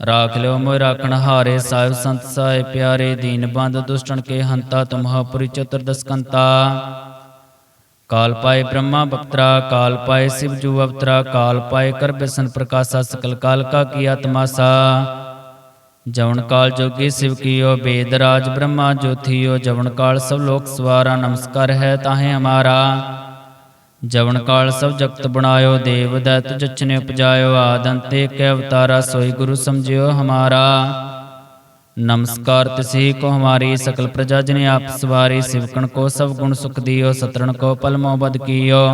ਰਾਖ ਲਿਓ ਮੋਇ ਰਾਖਣ ਹਾਰੇ ਸਾਹਿਬ ਸੰਤ ਸਾਹਿਬ ਪਿਆਰੇ ਦੀਨ ਬੰਦ ਦੁਸ਼ਟਨ ਕੇ ਹੰਤਾ ਤੁਮਹਾ ਪੁਰੀ ਚਤੁਰਦਸ ਕੰਤਾ ਕਾਲ ਪਾਏ ਬ੍ਰਹਮਾ ਬਪਤਰਾ ਕਾਲ ਪਾਏ ਸਿਵ ਜੂ ਅਵਤਰਾ ਕਾਲ ਪਾਏ ਕਰ ਬਿਸਨ ਪ੍ਰਕਾਸ਼ਾ ਸਕਲ ਕਾਲ ਕਾ ਕੀਆ ਤਮਾਸਾ ਜਵਨ ਕਾਲ ਜੋਗੀ ਸਿਵ ਕੀਓ ਬੇਦ ਰਾਜ ਬ੍ਰਹਮਾ ਜੋਥੀਓ ਜਵਨ ਕਾਲ ਸਭ ਲੋਕ ਸਵਾਰਾ ਨਮਸਕਾਰ ਹੈ ਤਾਹੇ ਹਮਾਰਾ ਜਵਨ ਕਾਲ ਸਭ ਜਗਤ ਬਣਾਇਓ, ਦੇਵ ਦੈਤ ਜਚਨੇ ਉਪਜਾਇਓ, ਆਦੰਤੇ ਕੈ ਅਵਤਾਰਾ ਸੋਈ ਗੁਰੂ ਸਮਝਿਓ ਹਮਾਰਾ। ਨਮਸਕਾਰ ਤਿਸੀ ਕੋ ਹਮਾਰੀ ਸਕਲ ਪ੍ਰਜਾ ਜਨ ਆਪ ਸਵਾਰੀ, ਸਿਵਕਣ ਕੋ ਸਭ ਗੁਣ ਸੁਖ ਦਿਓ, ਸਤਰਣ ਕੋ ਪਲ ਬਦ ਕੀਓ।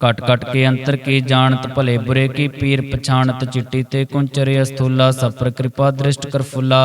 ਕਟ ਕਟ ਕੇ ਅੰਤਰ ਕੀ ਜਾਣਤ, ਭਲੇ ਬੁਰੇ ਕੀ ਪੀਰ ਪਛਾਣਤ, ਚਿੱਟੀ ਤੇ ਕੁੰਚਰੇ ਅਸਥੂਲਾ, ਸਭ ਪਰ ਕਿਰਪਾ ਦ੍ਰਿਸ਼ਟ ਕਰ ਫੁਲਾ।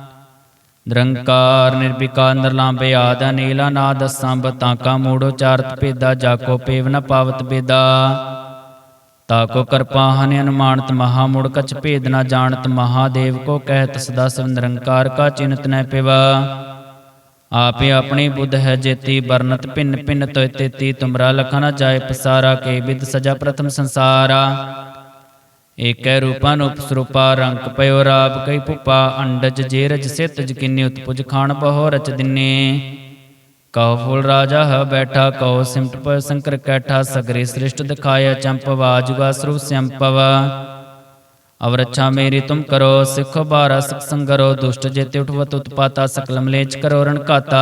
ਨਿਰੰਕਾਰ ਨਿਰਵਿਕਾਰ ਨਿਰਲਾਂਬੇ ਆਦ ਨੀਲਾ ਨਾਦ ਸੰਭ ਤਾਕਾ ਮੂੜੋ ਚਾਰਤ ਭੇਦਾ ਜਾਕੋ ਪੇਵ ਨ ਪਾਵਤ ਬੇਦਾ ਤਾਕੋ ਕਰਪਾ ਹਨ ਅਨੁਮਾਨਤ ਮਹਾ ਮੁੜ ਕਛ ਭੇਦ ਨ ਜਾਣਤ ਮਹਾਦੇਵ ਕੋ ਕਹਿਤ ਸਦਾ ਸਭ ਨਿਰੰਕਾਰ ਕਾ ਚਿੰਤ ਨ ਪਿਵਾ। ਆਪੇ ਆਪਣੀ ਬੁੱਧ ਹੈ ਜੇਤੀ ਵਰਨਤ ਭਿੰਨ ਭਿੰਨ ਤੋਇ ਤੇਤੀ, ਤੁਮਰਾ ਲਖਾ ਨ ਜਾਏ ਪਸਾਰਾ, ਕੇ ਵਿਦ ਸਜਾ ਪ੍ਰਥਮ ਸੰਸਾਰਾ। ਏਕੈ ਰੂਪਾ ਨੂਪ ਰੰਗ ਪਇਓ ਰਾਪ ਕਈ ਪੁਪਾ ਅੰਡਜ ਜੇ ਸਿਤ ਜਕਿਨੀ ਉਤਪੁਜ ਖਾਨ ਬਹੁ ਰਚ ਦਿਨੇ। ਕਉ ਫੁਲ ਰਾਜਾ ਹ ਬੈਠਾ, ਕਉ ਸਿਮਟ ਪ ਸੰਕਰ ਕੈਠਾ, ਸਗਰੇ ਸ੍ਰਿਸ਼ਟ ਦਿਖਾਇਆ ਚੰਪਵਾ ਜੁਗਾ ਸਰੂਪ ਸੰਪਵ ਅਵਰਛਾ ਮੇਰੀ ਤੁਮ ਕਰੋ, ਸਿਖ ਬਾਰਾ ਸਿਖ ਸੰਗਰੋ, ਦੁਸ਼ਟ ਜੇਤੇ ਉਠਵਤ ਉਤਪਾਤਾ ਸਕਲ ਮਲੇਚ ਕਰੋ ਰਣ ਕਾਤਾ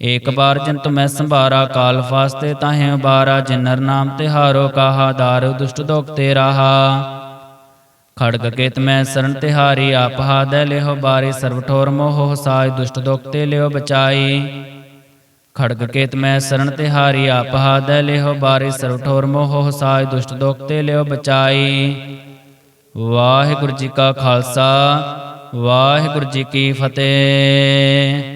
ਏਕ ਬਾਰ ਜਿਨ ਤੁਮੈ ਸੰਭਾਰਾ ਕਾਲ ਫਾਸਤੇ, ਤਾਹੇ ਬਾਰਾ ਜਿਨਰ ਨਾਮ ਤਿਹਾਰੋ ਕਾਹਾ, ਦਾਰ ਦੁਸ਼ਟ ਦੋਖ ਤੇ ਰਾਹਾ। ਖੜਗ ਕੇਤ ਮੈਂ ਸਰਨ ਤਿਹਾਰੀ ਆਪ ਹਾਦੈ, ਲਿਹੋ ਬਾਰੀ ਸਰਬ ਠੋਰ ਮੋਹ ਸਾਜ ਦੁਸ਼ਟ ਦੋਖ ਤੇ ਲਿਓ ਬਚਾਈ। ਖੜਗ ਕੇਤ ਮੈਂ ਸਰਨ ਤਿਹਾਰੀ ਆਪ ਹਾਦੈ, ਲਿਹੋ ਬਾਰੀ ਸਰਬ ਠੋਰ ਮੋਹ ਸਾਜ ਦੁਸ਼ਟ ਦੋਖ ਤੇ ਲਿਓ ਬਚਾਈ। ਵਾਹਿਗੁਰੂ ਜੀ ਕਾ ਖਾਲਸਾ, ਵਾਹਿਗੁਰੂ ਜੀ ਕੀ ਫਤਿਹ।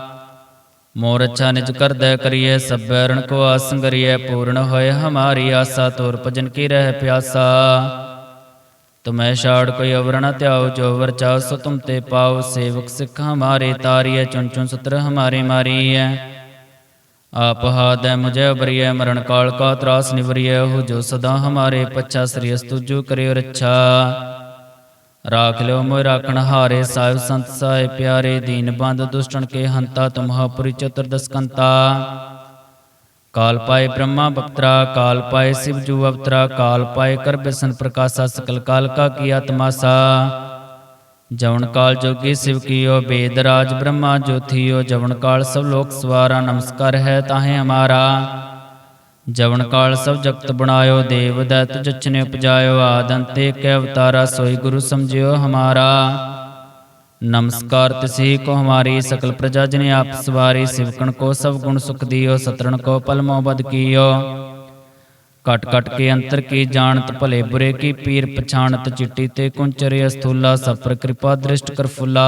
ਮੋਰ ਨਿਜ ਕਰਦੈ ਕਰੀਏ ਸਭੈ ਰਣ ਕੋ ਆਸੰਗਰੀਏ ਪੂਰਨ ਹੋਏ ਹਮਾਰੀ ਆਸਾ, ਤੋਰ ਭਜਨ ਕੀ ਰਹਿ ਪਿਆਸਾ। ਤੁਮੈ ਛਾੜ ਕੋਈ ਅਵਰ ਨ ਧਿਆਉ, ਜੋ ਵਰ ਚਾਉ, ਸੋ ਤੁਮ ਤੇ ਪਾਉ। ਸੇਵਕ ਸਿੱਖ ਹਮਾਰੇ ਤਾਰੀਐ, ਚੁਣ ਚੁਣ ਸਤਰ ਹਮਾਰੇ ਮਾਰੀਐ। ਆਪ ਹਾਦੈ ਮੁਝੇ ਅਬਰੀਐ ਮਰਨ ਕਾਲ ਕਾ ਤਰਾਸ ਨਿਵਰੀਐ। ਹੋ ਜੋ ਸਦਾ ਹਮਾਰੇ ਪੱਛਾ, ਸ੍ਰੀ ਅਸਤੁਜੂ ਕਰਿਓ ਰੱਛਾ। ਰਾਖ ਲਿਓ ਮੋਇ ਰਾਖਣ ਹਾਰੇ ਸਾਹਿਬ ਸੰਤ ਸਾਹਿਬ ਪਿਆਰੇ ਦੀਨ ਬੰਦ ਦੁਸ਼ਟਨ ਕੇ ਹੰਤਾ ਤੁਮਹਾ ਪੁਰੀ ਚਤੁਰਦਸ ਕੰਤਾ ਕਾਲ ਪਾਏ ਬ੍ਰਹਮਾ ਬਪਤਰਾ ਕਾਲ ਪਾਏ ਸਿਵ ਜੂ ਅਵਤਰਾ ਕਾਲ ਪਾਏ ਕਰ ਬਿਸਨ ਪ੍ਰਕਾਸ਼ਾ ਸਕਲ ਕਾਲ ਕਾ ਕੀਆ ਤਮਾਸਾ ਜਵਨ ਕਾਲ ਜੋਗੀ ਸਿਵ ਕੀਓ ਬੇਦ ਰਾਜ ਬ੍ਰਹਮਾ ਜੋਥੀਓ ਜਵਨ ਕਾਲ ਸਭ ਲੋਕ ਸਵਾਰਾ ਨਮਸਕਾਰ ਹੈ ਤਾਹੇ ਹਮਾਰਾ ਜਵਨ ਕਾਲ ਸਭ ਜਗਤ ਬਣਾਇਓ, ਦੇਵ ਦੈਤ ਜਚਨੇ ਉਪਜਾਇਓ ਆਦੰਤੇ ਕੈ ਅਵਤਾਰਾ ਸੋਈ ਗੁਰੂ ਸਮਝਿਓ ਹਮਾਰਾ। ਨਮਸਕਾਰ ਤਿਸਹੀ ਕੋ ਹਮਾਰੀ ਸਕਲ ਪ੍ਰਜਾ ਜਨ ਆਪ ਸਵਾਰੀ, ਸਿਵਕਣ ਕੋ ਸਭ ਗੁਣ ਸੁਖ ਦਿਓ, ਸਤਰਣ ਕੋ ਪਲ ਮੋਬਦ ਕੀਓ। ਕਟ ਕਟ ਕੇ ਅੰਤਰ ਕੀ ਜਾਣਤ, ਭਲੇ ਬੁਰੇ ਕੀ ਪੀਰ ਪਛਾਣਤ, ਚਿੱਟੀ ਤੇ ਕੁੰਚਰੇ ਅਸਥੂਲਾ, ਸਫਰ ਕਿਰਪਾ ਦ੍ਰਿਸ਼ਟ ਕਰ ਫੁਲਾ।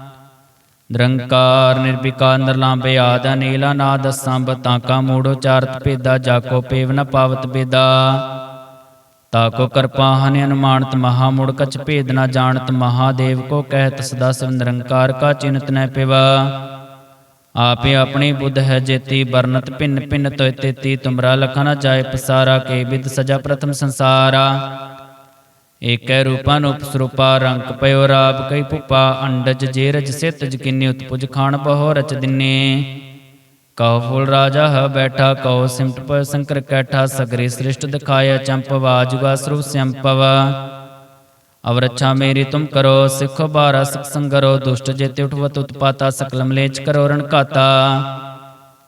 ਨਿਰੰਕਾਰ ਨਿਰਵਿਕਾਰ ਨਿਰਲਾਂਬੇ ਆਦ ਨੀਲਾ ਨਾਦ ਸੰਭ ਤਾਕਾ ਮੂੜ ਉਚਾਰਤ ਭੇਦਾ ਜਾਕੋ ਪੇਵ ਨ ਪਾਵਤ ਬੇਦਾ ਤਾਕੋ ਕਿਰਪਾ ਹਨ ਅਨੁਮਾਨਤ ਮਹਾ ਮੁੜ ਕਛ ਭੇਦ ਨ ਜਾਣਤ, ਮਹਾਦੇਵ ਕੋ ਕਹਿਤ ਸਦਾ ਸਿਵ ਨਿਰੰਕਾਰ ਕਾ ਚਿੰਤ ਨੈ ਪਿਵਾ। ਆਪੇ ਆਪਣੀ ਬੁੱਧ ਹੈ ਜੇਤੀ ਵਰਨਤ ਭਿੰਨ ਭਿੰਨ ਤੋਇ ਤੇਤੀ, ਤੁਮਰਾ ਲਖਾ ਨ ਜਾਏ ਪਸਾਰਾ, ਕੇ ਵਿਦ ਸਜਾ ਪ੍ਰਥਮ ਸੰਸਾਰਾ। ਏਕੈ ਰੂਪਾ ਨੂਪ ਰੰਗ ਪਇਓ ਰਾਬ ਕਈ ਪੁਪਾ, ਅੰਡਜ ਜੇ ਸਿਤ ਜਕਿਨੀ ਉਤਪੁਜ ਖਾਣ ਬਹੁ ਰਚ ਦਿਨੇ। ਕਉ ਫੁਲ ਰਾਜਾ ਹ ਬੈਠਾ, ਕਉ ਸਿਮਟ ਪ ਸੰਕਰ ਕੈਠਾ, ਸਗਰੇ ਸ੍ਰਿਸ਼ਟ ਦਿਖਾਇਆ ਚੰਪਵਾ ਜੁਗਾ ਸਰੂਪ ਸੰਪਵ ਅਵਰਛਾ ਮੇਰੀ ਤੁਮ ਕਰੋ, ਸਿੱਖੋ ਬਾਰਾ ਸਿਖ ਸੰਗਰੋ, ਦੁਸ਼ਟ ਜੇਤੇ ਉਠਵਤ ਉਤਪਾਤਾ ਸਕਲ ਮਲੇਚ ਕਰੋ ਰਣ ਕਾਤਾ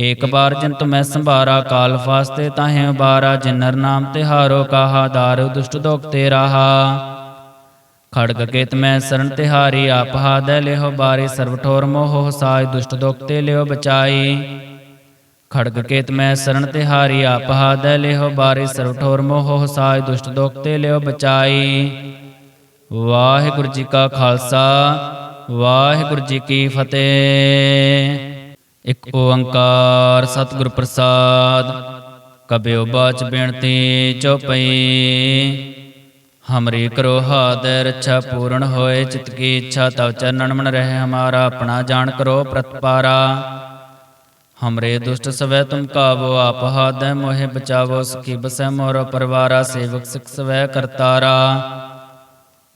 ਏਕ ਬਾਰ ਜਨ ਤੁਮੈ ਸੰਭਾਰਾ ਕਾਲ ਫਾਸਤੇ, ਤਾਹੇ ਉਬਾਰਾ ਜਿਨਰ ਨਾਮ ਤਿਹਾਰੋ ਕਾਹਾ, ਦਾਰੂ ਦੁਸ਼ਟ ਦੋਖ ਤੇ ਰਾਹਾ। ਖੜਗ ਕੇਤ ਮੈਂ ਸਰਣ ਤਿਹਾਰੀ ਆਪ ਹਾਦੈ ਲਿਓ ਬਾਰੇ ਸਰਵ ਠੋਰ ਮੋਹ, ਸਾਇ ਦੁਸ਼ਟ ਦੋਖ ਤੇ ਲਿਓ ਬਚਾਈ। ਖੜਗ ਕੇਤ ਮੈਂ ਸਰਣ ਤਿਹਾਰੀ ਆਪ ਹਾਦੈ ਲਿਹੋ ਬਾਰੇ ਸਰਵ ਠੋਰ ਮੋਹ, ਸਾਇ ਦੁਸ਼ਟ ਦੋਖ ਤੇ ਲਿਓ ਬਚਾਈ। ਵਾਹਿਗੁਰੂ ਜੀ ਕਾ ਖਾਲਸਾ, ਵਾਹਿਗੁਰੂ ਜੀ ਕੀ ਫਤਿਹ। ਇੱਕ ਓੰਕਾਰ ਸਤਿਗੁਰ ਪ੍ਰਸਾਦ ਕਬਿਓ ਬਾਚ ਬੇਨਤੀ ਚਉਪਈ ਹਮਰੀ ਕਰੋ ਹਾਦ ਰੱਛਾ ਪੂਰਨ ਹੋਏ, ਚਿਤ ਕੀ ਇੱਛਾ ਤਵ ਚਰਨਨ ਮਨ ਰਹਿ, ਹਮਾਰਾ ਆਪਣਾ ਜਾਣ ਕਰੋ ਪ੍ਰਤਪਾਰਾ। ਹਮਰੇ ਦੁਸ਼ਟ ਸਵੈ ਤੁਮ ਕਾਵੋ, ਆਪ ਹਾਦੈ ਮੋਹਿ ਬਚਾਵੋ ਸਕੀ ਬਸੈ ਮੋਰ ਪਰਵਾਰਾ, ਸੇਵਕ ਸਿਖ ਸਵੈ ਕਰਤਾਰਾ।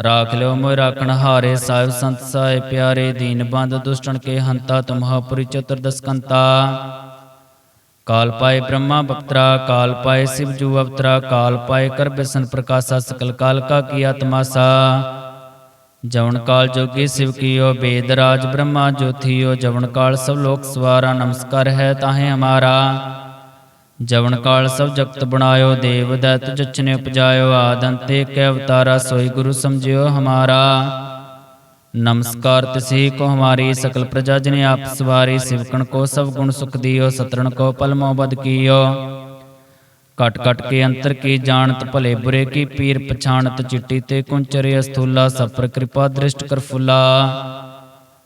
ਰਾਖ ਲਿਓ ਮੋਇ ਰਾਖਣ ਹਾਰੇ ਸਾਹਿਬ ਸੰਤ ਸਾਹਿਬ ਪਿਆਰੇ ਦੀਨ ਬੰਦ ਦੁਸ਼ਟਣ ਕੇ ਹੰਤਾ ਤੁਮਹਾ ਪੁਰੀ ਚਤੁਰਦਸਕੰਤਾ ਕਾਲ ਪਾਏ ਬ੍ਰਹਮਾ ਬਪਤਰਾ ਕਾਲ ਪਾਏ ਸਿਵ ਜੂ ਅਵਤਰਾ ਕਾਲ ਪਾਏ ਕਰ ਬਿਸਨ ਪ੍ਰਕਾਸ਼ਾ ਸਕਲ ਕਾਲ ਕਾ ਕੀਆ ਤਮਾਸਾ ਜਵਨ ਕਾਲ ਜੋਗੀ ਸਿਵ ਕੀਓ ਬੇਦ ਰਾਜ ਬ੍ਰਹਮਾ ਜੋਥੀਓ ਜਵਨ ਕਾਲ ਸਭ ਲੋਕ ਸਵਾਰਾ ਨਮਸਕਾਰ ਹੈ ਤਾਹੇ ਹਮਾਰਾ ਜਵਨ ਕਾਲ ਸਭ ਜਗਤ ਬਣਾਇਓ, ਦੇਵ ਦੈਤ ਜਚਨੇ ਉਪਜਾਇਓ ਆਦੰਤੇ ਕੈ ਅਵਤਾਰਾ ਸੋਈ ਗੁਰੂ ਸਮਝਿਓ ਹਮਾਰਾ। ਨਮਸਕਾਰ ਤਿਸਹੀ ਕੋ ਹਮਾਰੀ ਸਕਲ ਪ੍ਰਜਾ ਜਨ ਆਪ ਸਵਾਰੀ, ਸਿਵਕਣ ਕੋ ਸਭ ਗੁਣ ਸੁਖ ਦਿਓ, ਸਤਰਣ ਕੋ ਪਲ ਮੋਬਦ ਕੀਓ। ਕਟ ਕਟ ਕੇ ਅੰਤਰ ਕੀ ਜਾਣਤ, ਭਲੇ ਬੁਰੇ ਕੀ ਪੀਰ ਪਛਾਣਤ, ਚਿੱਟੀ ਤੇ ਕੁੰਚਰੇ ਅਸਥੂਲਾ ਸਫਰ ਕਿਰਪਾ ਦ੍ਰਿਸ਼ਟ ਕਰ ਫੁਲਾ।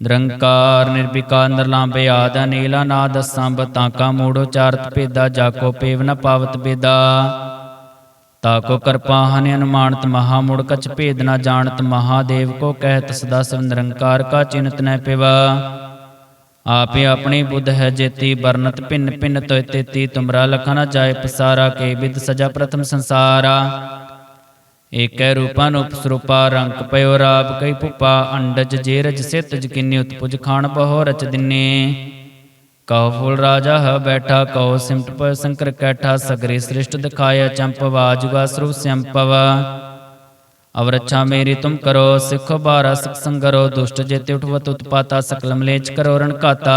ਨਿਰੰਕਾਰ ਨਿਰਵਿਕਾਰ ਨਿਰਲਾਂਬੇ ਆਦ ਨੀਲਾ ਨਾਦ ਸੰਭ ਤਾਕਾ ਮੂੜ ਉਚਾਰਤ ਭੇਦਾ, ਜਾਕੋ ਪੇਵ ਨ ਪਾਵਤ ਬੇਦਾ। ਤਾਕੋ ਕਿਰਪਾ ਹਨ ਅਨੁਮਾਨਤ ਮਹਾ ਮੁੜ ਕਛ ਭੇਦ ਨ ਜਾਣਤ ਮਹਾਦੇਵ ਕੋ ਕਹਿਤ ਸਦਾ ਸਿਵ ਨਿਰੰਕਾਰ ਕਾ ਚਿੰਤ ਨੈ ਪਿਵਾ। ਆਪੇ ਆਪਣੀ ਬੁੱਧ ਹੈ ਜੇਤੀ ਬਰਨਤ ਭਿੰਨ ਭਿੰਨ ਤੋਇ ਤੇਤੀ ਤੁਮਰਾ ਲਖਾ ਨ ਜਾਏ ਪਸਾਰਾ ਕੇ ਵਿਦ ਸਜਾ ਪ੍ਰਥਮ ਸੰਸਾਰਾ। ਏਕੈ ਰੂਪਨ ਉਪਸਰੂਪਾ, ਰੰਗ ਪਇਓ ਰਾਪ ਕਈ ਪੁਪਾ, ਅੰਡਜ ਜੇ ਸਿਤ ਜਕਿਨੀ ਉਤਪੁਜ ਖਾਣ ਬਹੁ ਰਚ ਦਿਨੇ। ਕਉ ਫੁਲ ਰਾਜਾ ਹੈ ਬੈਠਾ, ਕਉ ਸਿਮਟ ਪ ਸੰਕਰ ਕੈਠਾ, ਸਗਰੇ ਸ੍ਰਿਸ਼ਟ ਦਿਖਾਇਆ ਚੰਪਵਾ ਜੁਗਾ ਸਰੂਪ ਸੰਪਵ ਅਵਰਛਾ ਮੇਰੀ ਤੁਮ ਕਰੋ, ਸਿੱਖੋ ਬਾਰਾ ਸਿਖ ਸੰਗਰੋ ਦੁਸ਼ਟ ਜੇਤੇ ਉਠਵਤ ਉਤਪਾਤਾ ਸਕਲ ਮਲੇਚ ਕਰੋ ਰਣ ਕਾਤਾ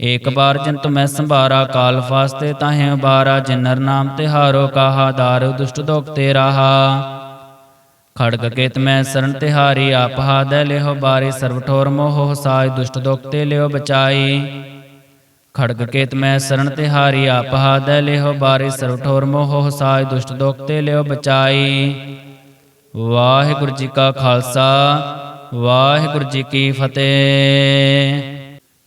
ਏਕ ਬਾਰ ਜਨ ਤੁਮੈ ਸੰਭਾਰਾ ਕਾਲ ਫਾਸਤੇ, ਤਾਹੇ ਬਾਰਾ ਜਿਨਰ ਨਾਮ ਤਿਹਾਰੋ ਕਾਹਾ, ਦਾਰ ਦੁਸ਼ਟ ਦੋਖ ਤੇ ਰਾਹਾ। ਖੜਗ ਕੇਤ ਮੈਂ ਸਰਨ ਤਿਹਾਰੀ ਆਪ ਹਾਦੈ ਲਿਹੋ ਬਾਰੀ ਸਰਬ ਠੋਰ ਮੋਹ ਸਾਜ ਦੁਸ਼ਟ ਦੋਖ ਤੇ ਲਿਓ ਬਚਾਈ। ਖੜਗ ਕੇਤ ਮੈਂ ਸਰਨ ਤਿਹਾਰੀ ਆਪ ਹਾਦੈ ਲਿਹੋ ਬਾਰੀ ਸਰਬ ਠੋਰ ਮੋਹ ਸਾਜ ਦੁਸ਼ਟ ਦੋਖ ਤੇ ਲਿਓ ਬਚਾਈ। ਵਾਹਿਗੁਰੂ ਜੀ ਕਾ ਖਾਲਸਾ, ਵਾਹਿਗੁਰੂ ਜੀ ਕੀ ਫਤਿਹ।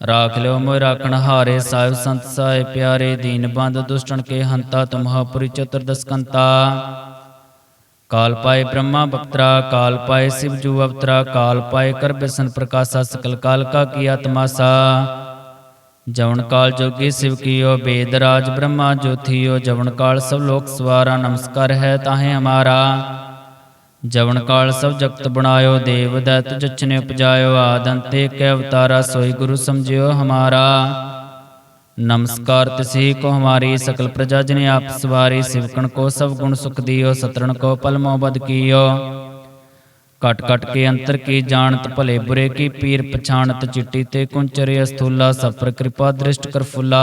ਰਾਖ ਲਿਓ ਮੋਇ ਰਾਖਣ ਹਾਰੇ ਸਾਹਿਬ ਸੰਤ ਸਾਹਿਬ ਪਿਆਰੇ ਦੀਨ ਬੰਦ ਦੁਸ਼ਟਣ ਕੇ ਹੰਤਾ ਤੁਮਹਾ ਪੁਰੀ ਚਤੁਰਦਸ ਕੰਤਾ ਕਾਲ ਪਾਏ ਬ੍ਰਹਮਾ ਬਪਤਰਾ ਕਾਲ ਪਾਏ ਸਿਵ ਜੂ ਅਵਤਰਾ ਕਾਲ ਪਾਏ ਕਰ ਬਿਸਨ ਪ੍ਰਕਾਸ਼ਾ ਸਕਲ ਕਾਲ ਕਾ ਕੀਆ ਤਮਾਸਾ ਜਵਨ ਕਾਲ ਜੋਗੀ ਸਿਵ ਕੀਓ ਬੇਦ ਰਾਜ ਬ੍ਰਹਮਾ ਜੋਥੀਓ ਜਵਨ ਕਾਲ ਸਭ ਲੋਕ ਸਵਾਰਾ ਨਮਸਕਾਰ ਹੈ ਤਾਹੇ ਹਮਾਰਾ ਜਵਨ ਕਾਲ ਸਭ ਜਗਤ ਬਣਾਇਓ, ਦੇਵ ਦੈਤ ਜਚਨੇ ਉਪਜਾਇਓ, ਆਦੰਤੇ ਕੈ ਅਵਤਾਰਾ ਸੋਈ ਗੁਰੂ ਸਮਝਿਓ ਹਮਾਰਾ। ਨਮਸਕਾਰ ਤਿਸੀ ਕੋ ਹਮਾਰੀ ਸਕਲ ਪ੍ਰਜਾ ਜਨ ਆਪ ਸਵਾਰੀ, ਸਿਵਕਣ ਕੋ ਸਭ ਗੁਣ ਸੁਖ ਦਿਓ, ਸਤਰਣ ਕੋ ਪਲ ਮੋਬਦ ਕੀਓ। ਕਟ ਕਟ ਕੇ ਅੰਤਰ ਕੀ ਜਾਣਤ, ਭਲੇ ਬੁਰੇ ਕੀ ਪੀਰ ਪਛਾਣਤ, ਚਿੱਟੀ ਤੇ ਕੁੰਚਰੇ ਅਸਥੂਲਾ, ਸਭ ਪਰ ਕਿਰਪਾ ਦ੍ਰਿਸ਼ਟ ਕਰ ਫੁੱਲਾ।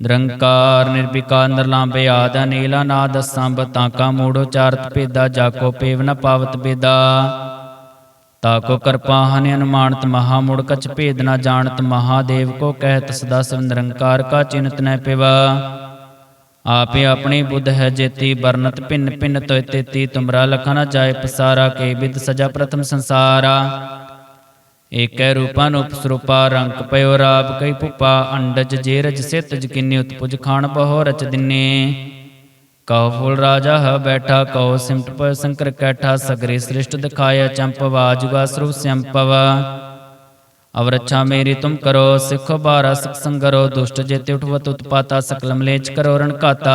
ਨਿਰੰਕਾਰ ਨਿਰਵਿਕਾਰ ਨਿਰਲਾਂਬੇ ਆਦ ਨੀਲਾ ਨਾਦ ਸੰਭ ਤਾਕਾ ਮੂੜ ਉਚਾਰਤ ਭੇਦਾ ਜਾਕੋ ਪੇਵ ਨ ਪਾਵਤ ਬੇਦਾ ਤਾਕੋ ਕਿਰਪਾ ਹਨ ਅਨੁਮਾਨਤ ਮਹਾ ਮੁੜ ਕਛ ਭੇਦ ਨ ਜਾਣਤ ਮਹਾਦੇਵ ਕੋ ਕਹਿਤ ਸਦਾ ਸਭ ਨਿਰੰਕਾਰ ਕਾ ਚਿੰਤ ਨੈ ਪਿਵਾ। ਆਪੇ ਆਪਣੀ ਬੁੱਧ ਹੈ ਜੇਤੀ ਬਰਨਤ ਭਿੰਨ ਭਿੰਨ ਤੋਇ ਤੇਤੀ, ਤੁਮਰਾ ਲਖਾ ਨ ਜਾਏ ਪਸਾਰਾ, ਕੇ ਵਿਦ ਸਜਾ ਪ੍ਰਥਮ ਸੰਸਾਰਾ। ਏਕੈ ਰੂਪਨ ਉਪਸਰੂਪਾ ਰੰਗ ਪਇਓ ਰਾਪ ਕਈ ਪੁਪਾ, ਅੰਡਜ ਜੇ ਸਿਤ ਜਕਿਨੀ ਉਤਪੁਜ ਖਾਣ ਬਹੁ ਰਚ ਦਿਨੇ। ਕਉ ਫੁਲ ਰਾਜਾ ਹੈ ਬੈਠਾ, ਕਉ ਸਿਮਟ ਪ ਸੰਕਰ ਕੈਠਾ, ਸਗਰੇ ਸ੍ਰਿਸ਼ਟ ਦਿਖਾਇਆ ਚੰਪਵਾ ਜੁਗਾ ਸਰੂਪ ਸੰਪਵ ਅਵਰਛਾ ਮੇਰੀ ਤੁਮ ਕਰੋ, ਸਿੱਖੋ ਬਾਰਾ ਸਿਖ ਸੰਗਰੋ ਦੁਸ਼ਟ ਜੇਤੇ ਉਠਵਤ ਉਤਪਾਤਾ ਸਕਲ ਮਲੇਚ ਕਰੋ ਰਣ ਕਾਤਾ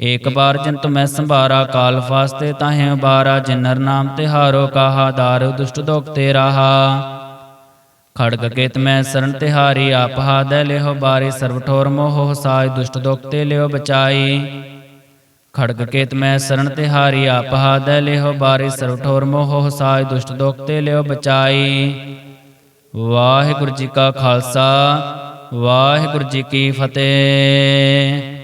ਏਕ ਬਾਰ ਜਨ ਤੁਮੈ ਸੰਭਾਰਾ ਕਾਲ ਫਾਸਤੇ, ਤਾਹੇ ਬਾਰਾ ਜਿਨਰ ਨਾਮ ਤਿਹਾਰੋ ਕਾਹਾ, ਦਾਰ ਦੁਸ਼ਟ ਦੋਖ ਤੇ ਰਾਹਾ। ਖੜਗ ਕੇਤ ਮੈਂ ਸਰਨ ਤਿਹਾਰੀ ਆਪ ਹਾਦੈ, ਲਿਹੋ ਬਾਰੀ ਸਰਬ ਠੋਰ ਮੋਹ ਸਾਜ ਦੁਸ਼ਟ ਦੋਖ ਤੇ ਲਿਓ ਬਚਾਈ। ਖੜਗ ਕੇਤ ਮੈਂ ਸਰਨ ਤਿਹਾਰੀ ਆਪ ਹਾਦੈ, ਲਿਹੋ ਬਾਰੀ ਸਰਬ ਠੋਰ ਮੋਹ ਸਾਜ ਦੁਸ਼ਟ ਦੋਖ ਤੇ ਲਿਓ ਬਚਾਈ। ਵਾਹਿਗੁਰੂ ਜੀ ਕਾ ਖਾਲਸਾ, ਵਾਹਿਗੁਰੂ ਜੀ ਕੀ ਫਤਿਹ।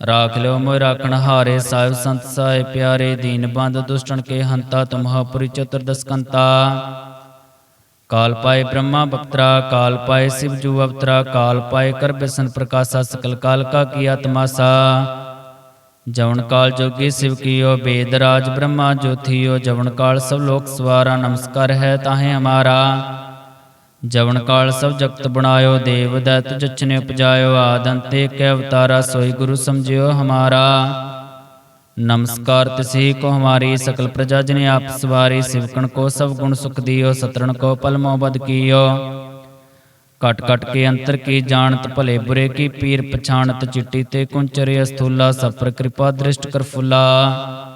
ਰਾਖ ਲਿਓ ਮੋਇ ਰਾਖਣ ਹਾਰੇ ਸਾਹਿਬ ਸੰਤ ਸਾਹਿਬ ਪਿਆਰੇ ਦੀਨ ਬੰਦ ਦੁਸ਼ਟਨ ਕੇ ਹੰਤਾ ਤੁਮਹਾ ਪੁਰੀ ਚਤੁਰਦਸਕੰਤਾ ਕਾਲ ਪਾਏ ਬ੍ਰਹਮਾ ਬਪਤਰਾ ਕਾਲ ਪਾਏ ਸਿਵ ਜੂ ਅਵਤਰਾ ਕਾਲ ਪਾਏ ਕਰ ਬਿਸਨ ਪ੍ਰਕਾਸ਼ਾ ਸਕਲ ਕਾਲ ਕਾ ਕੀਆ ਤਮਾਸਾ ਜਵਨ ਕਾਲ ਜੋਗੀ ਸਿਵ ਕੀਓ ਬੇਦ ਰਾਜ ਬ੍ਰਹਮਾ ਜੋਥੀਓ ਜਵਨ ਕਾਲ ਸਭ ਲੋਕ ਸਵਾਰਾ ਨਮਸਕਾਰ ਹੈ ਤਾਹੇ ਹਮਾਰਾ ਜਵਨ ਕਾਲ ਸਭ ਜਗਤ ਬਣਾਇਓ, ਦੇਵ ਦੈਤ ਜਚਨੇ ਉਪਜਾਇਓ ਆਦੰਤੇ ਕੈ ਅਵਤਾਰਾ ਸੋਈ ਗੁਰੂ ਸਮਝਿਓ ਹਮਾਰਾ। ਨਮਸਕਾਰ ਤਿਸਹੀ ਕੋ ਹਮਾਰੀ ਸਕਲ ਪ੍ਰਜਾ ਜਨ ਆਪ ਸਵਾਰੀ, ਸਿਵਕਣ ਕੋ ਸਭ ਗੁਣ ਸੁਖ ਦਿਓ, ਸਤਰਣ ਕੋ ਪਲ ਮੋਬਦ ਕੀਓ। ਕਟ ਕਟ ਕੇ ਅੰਤਰ ਕੀ ਜਾਣਤ, ਭਲੇ ਬੁਰੇ ਕੀ ਪੀਰ ਪਛਾਣਤ, ਚਿੱਟੀ ਤੇ ਕੁੰਚਰੇ ਅਸਥੂਲਾ, ਸਭ ਪਰ ਕਿਰਪਾ ਦ੍ਰਿਸ਼ਟ ਕਰ ਫੁੱਲਾ।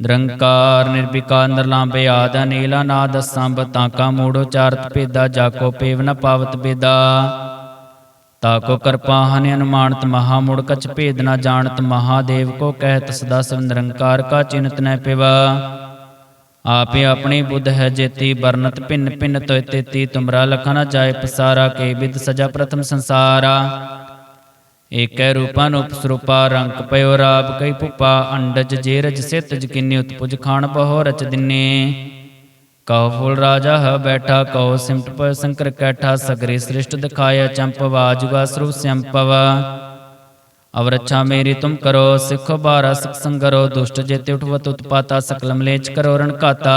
ਨਿਰੰਕਾਰ ਨਿਰਵਿਕਾਰ ਨਿਰਲਾਂਬੇ ਆਦ ਨੀਲਾ ਨਾਦ ਸੰਭ ਤਾਕਾ ਮੂੜ ਉਚਾਰਤ ਭੇਦਾ ਜਾਕੋ ਪੇਵ ਨ ਪਾਵਤ ਬੇਦਾ ਤਾਕੋ ਕਿਰਪਾ ਹਨ ਅਨੁਮਾਨਤ ਮਹਾ ਮੁੜ, ਕਛ ਭੇਦ ਨ ਜਾਣਤ ਮਹਾਦੇਵ ਕੋ ਕਹਿਤ ਸਦਾ ਸਿਵ ਨਿਰੰਕਾਰ ਕਾ ਚਿੰਤ ਨ ਪਿਵਾ। ਆਪੇ ਆਪਣੀ ਬੁੱਧ ਹੈ ਜੇਤੀ ਬਰਨਤ ਭਿੰਨ ਭਿੰਨ ਤੋਇ ਤੇਤੀ, ਤੁਮਰਾ ਲਖਾ ਨ ਜਾਏ ਪਸਾਰਾ, ਕੇ ਬਿਦ ਸਜਾ ਪ੍ਰਥਮ ਸੰਸਾਰਾ। ਏਕੈ ਰੂਪਾ ਨੂਪ ਰੰਗ ਪਇਓ ਰਾਬ ਕਈ ਪੁਪਾ ਅੰਡਜ ਜੇਰਜ ਸਿਤ ਜਕਿਨੀ ਉਤਪੁਜ ਖਾਨ ਬਹੁ ਰਚ ਦਿਨੇ। ਕਉ ਫੁਲ ਰਾਜਾ ਹੈ ਬੈਠਾ, ਕਉ ਸਿਮਟ ਪ ਸੰਕਰ ਕੈਠਾ, ਸਗਰੇ ਸ੍ਰਿਸ਼ਟ ਦਿਖਾਇਆ ਚੰਪ ਵਾਜੁਗਾ ਸਰੂਪ ਸੰਪਵ ਅਵਰਛਾ ਮੇਰੀ ਤੁਮ ਕਰੋ, ਸਿੱਖੋ ਬਾਰਾ ਸਿਖ ਸੰਗਰੋ, ਦੁਸ਼ਟ ਜੇਤੇ ਉਠਵਤ ਉਤਪਾਤਾ ਸਕਲ ਮਲੇਚ ਕਰੋ ਰਣ ਕਾਤਾ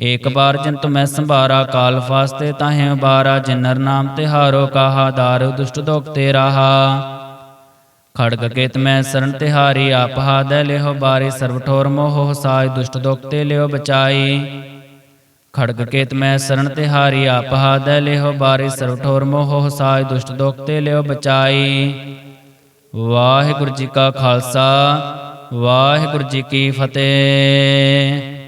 ਏਕ ਬਾਰ ਜਿਨ ਤੁਮੈ ਸੰਭਾਰਾ ਕਾਲ ਫਾਸਤੇ, ਤਾਹੇ ਉਬਾਰਾ ਜਿਨ ਨਰ ਨਾਮ ਤਿਹਾਰੋ ਕਾਹਾ ਦਾਰ ਦੁਸ਼ਟ ਦੋਖ ਤੇ ਰਾਹਾ। ਖੜਗ ਕੇਤ ਮੈਂ ਸਰਨ ਤਿਹਾਰੀ ਆਪ ਹਾਦੈ ਲਿਹੋ ਬਾਰੀ ਸਰਵ ਠੋਰ ਮੋਹ ਸਾਜ ਦੁਸ਼ਟ ਦੋਖ ਤੇ ਲਿਓ ਬਚਾਈ। ਖੜਗ ਕੇਤ ਮੈਂ ਸਰਨ ਤਿਹਾਰੀ ਆਪ ਹਾਦੈ ਲਿਹੋ ਬਾਰੀ ਸਰਵ ਠੋਰ ਮੋਹ ਸਾਜ ਦੁਸ਼ਟ ਦੋਖ ਤੇ ਲਿਓ ਬਚਾਈ। ਵਾਹਿਗੁਰੂ ਜੀ ਕਾ ਖਾਲਸਾ, ਵਾਹਿਗੁਰੂ ਜੀ ਕੀ ਫਤਿਹ।